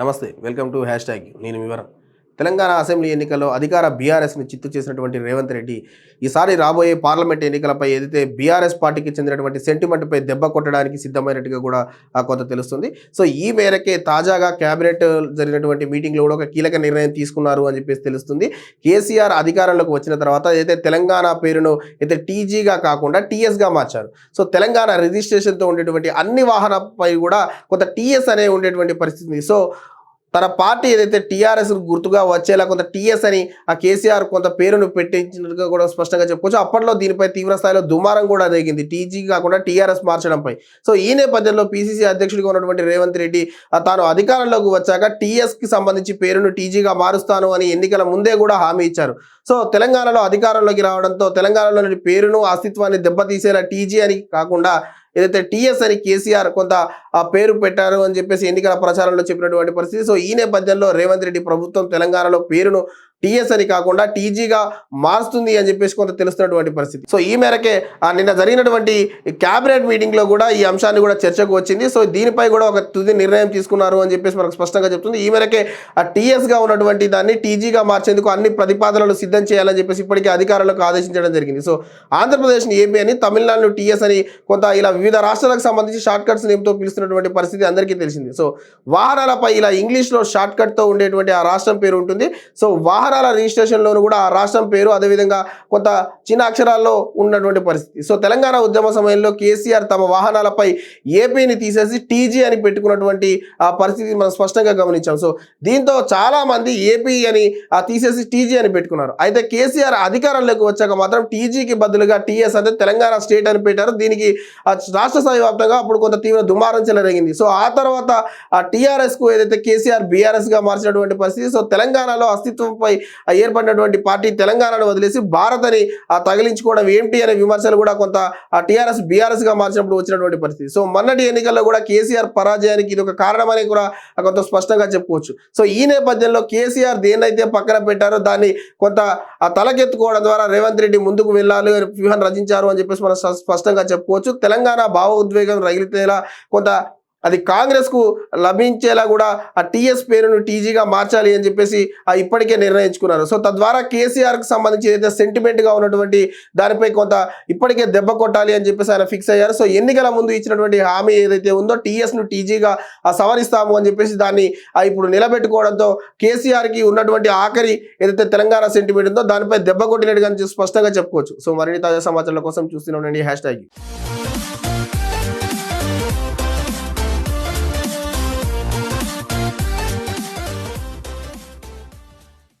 నమస్తే welcome to hash tag. నేను వివరం తెలంగాణ అసెంబ్లీ ఎన్నికల్లో అధికార బీఆర్ఎస్ని చిత్తు చేసినటువంటి రేవంత్ రెడ్డి ఈసారి రాబోయే పార్లమెంట్ ఎన్నికలపై ఏదైతే బీఆర్ఎస్ పార్టీకి చెందినటువంటి సెంటిమెంట్పై దెబ్బ కొట్టడానికి సిద్ధమైనట్టుగా కూడా ఆ, కొంత తెలుస్తుంది. సో ఈ మేరకే తాజాగా కేబినెట్ జరిగినటువంటి మీటింగ్లో కూడా ఒక కీలక నిర్ణయం తీసుకున్నారు అని చెప్పేసి తెలుస్తుంది. కేసీఆర్ అధికారంలోకి వచ్చిన తర్వాత ఏదైతే తెలంగాణ పేరును అయితే టీజీగా కాకుండా టీఎస్గా మార్చారు. సో తెలంగాణ రిజిస్ట్రేషన్తో ఉండేటువంటి అన్ని వాహనాలపై కూడా కొంత టీఎస్ అనే ఉండేటువంటి పరిస్థితి సో తన పార్టీ ఏదైతే టీఆర్ఎస్ గుర్తుగా వచ్చేలా కొంత టీఎస్ అని ఆ కేసీఆర్ కొంత పేరును పెట్టించినట్టుగా కూడా స్పష్టంగా చెప్పుకోవచ్చు. అప్పట్లో దీనిపై తీవ్ర స్థాయిలో దుమారం కూడా దిగింది టీజీ కాకుండా టీఆర్ఎస్ మార్చడంపై. సో ఈ నేపథ్యంలో పీసీసీ అధ్యక్షుడిగా ఉన్నటువంటి రేవంత్ రెడ్డి తాను అధికారంలోకి వచ్చాక టీఎస్కి సంబంధించి పేరును టీజీగా మారుస్తాను అని ఎన్నికల ముందే కూడా హామీ ఇచ్చారు. సో తెలంగాణలో అధికారంలోకి రావడంతో తెలంగాణలోని పేరును అస్తిత్వాన్ని దెబ్బతీసేలా టీజీ అని కాకుండా ఏదైతే టీఎస్ అని కేసీఆర్ కొంత ఆ పేరు పెట్టారు అని చెప్పేసి ఎన్నికల ప్రచారంలో చెప్పినటువంటి పరిస్థితి. సో ఈ నేపథ్యంలో రేవంత్ రెడ్డి ప్రభుత్వం తెలంగాణలో పేరును టీఎస్ అని కాకుండా టీజీగా మారుస్తుంది అని చెప్పేసి కొంత తెలుస్తున్నటువంటి పరిస్థితి. సో ఈ మేరకే ఆ నిన్న జరిగినటువంటి క్యాబినెట్ మీటింగ్లో కూడా ఈ అంశాన్ని కూడా చర్చకు వచ్చింది. సో దీనిపై కూడా ఒక తుది నిర్ణయం తీసుకున్నారు అని చెప్పేసి మనకు స్పష్టంగా చెప్తుంది. ఈ మేరకే ఆ టీఎస్గా ఉన్నటువంటి దాన్ని టీజీగా మార్చేందుకు అన్ని ప్రతిపాదనలు సిద్ధం చేయాలని చెప్పేసి ఇప్పటికే అధికారులకు ఆదేశించడం జరిగింది. సో ఆంధ్రప్రదేశ్ని ఏపీ అని తమిళనాడును టీఎస్ అని కొంత ఇలా వివిధ రాష్ట్రాలకు సంబంధించి షార్ట్ కట్స్ నేమ్తో పిలుస్తున్నటువంటి పరిస్థితి అందరికీ తెలిసింది. సో వాహనాలపై ఇలా ఇంగ్లీష్లో షార్ట్ కట్తో ఉండేటువంటి ఆ రాష్ట్రం పేరు ఉంటుంది. సో వాహన వాహనాల రిజిస్ట్రేషన్లోనూ కూడా ఆ రాష్ట్రం పేరు అదేవిధంగా కొంత చిన్న అక్షరాల్లో ఉన్నటువంటి పరిస్థితి. సో తెలంగాణ ఉద్యమ సమయంలో కేసీఆర్ తమ వాహనాలపై ఏపీని తీసేసి టీజీ అని పెట్టుకున్నటువంటి ఆ పరిస్థితి మనం స్పష్టంగా గమనించాం. సో దీంతో చాలామంది ఏపీ అని తీసేసి టీజీ అని పెట్టుకున్నారు. అయితే కేసీఆర్ అధికారంలోకి వచ్చాక మాత్రం టీజీకి బదులుగా టీఎస్ అంటే తెలంగాణ స్టేట్ అని పెట్టారు. దీనికి రాష్ట్ర స్థాయి వ్యాప్తంగా అప్పుడు కొంత తీవ్ర దుమారం చెలరేగింది. సో ఆ తర్వాత ఆ టీఆర్ఎస్కు ఏదైతే కేసీఆర్ బీఆర్ఎస్గా మార్చినటువంటి పరిస్థితి సో తెలంగాణలో అస్తిత్వంపై ఏర్పడినటువంటి పార్టీ తెలంగాణను వదిలేసి భారత్ని ఆ తగిలించుకోవడం ఏంటి అనే విమర్శలు కూడా కొంత ఆ టీఆర్ఎస్ బీఆర్ఎస్గా మార్చినప్పుడు వచ్చినటువంటి పరిస్థితి. సో మొన్నటి ఎన్నికల్లో కూడా కేసీఆర్ పరాజయానికి ఇది ఒక కారణమని కూడా కొంత స్పష్టంగా చెప్పుకోవచ్చు. సో ఈ నేపథ్యంలో కేసీఆర్ దేన్నైతే పక్కన పెట్టారో దాన్ని కొంత ఆ తలకెత్తుకోవడం ద్వారా రేవంత్ రెడ్డి ముందుకు వెళ్ళాలి అని వ్యూహం రచించారు అని చెప్పేసి మనం స్పష్టంగా చెప్పుకోవచ్చు. తెలంగాణ భావోద్వేగం రగిలితేలా కొంత అది కాంగ్రెస్కు లభించేలా కూడా ఆ టీఎస్ పేరును టీజీగా మార్చాలి అని చెప్పేసి ఆ ఇప్పటికే నిర్ణయించుకున్నారు. సో తద్వారా కేసీఆర్కి సంబంధించి ఏదైతే సెంటిమెంట్గా ఉన్నటువంటి దానిపై కొంత ఇప్పటికే దెబ్బ కొట్టాలి అని చెప్పేసి ఆయన ఫిక్స్ అయ్యారు. సో ఎన్నికల ముందు ఇచ్చినటువంటి హామీ ఏదైతే ఉందో టీఎస్ను టీజీగా ఆ సవరిస్తాము అని చెప్పేసి దాన్ని ఆ ఇప్పుడు నిలబెట్టుకోవడంతో కేసీఆర్కి ఉన్నటువంటి ఆఖరి ఏదైతే తెలంగాణ సెంటిమెంట్ ఉందో దానిపై దెబ్బ కొట్టినట్టుగా అని చెప్పి స్పష్టంగా చెప్పుకోవచ్చు. సో మరిన్ని తాజా సమాచారాల కోసం చూస్తూనే ఉండండి హ్యాష్ ట్యాగ్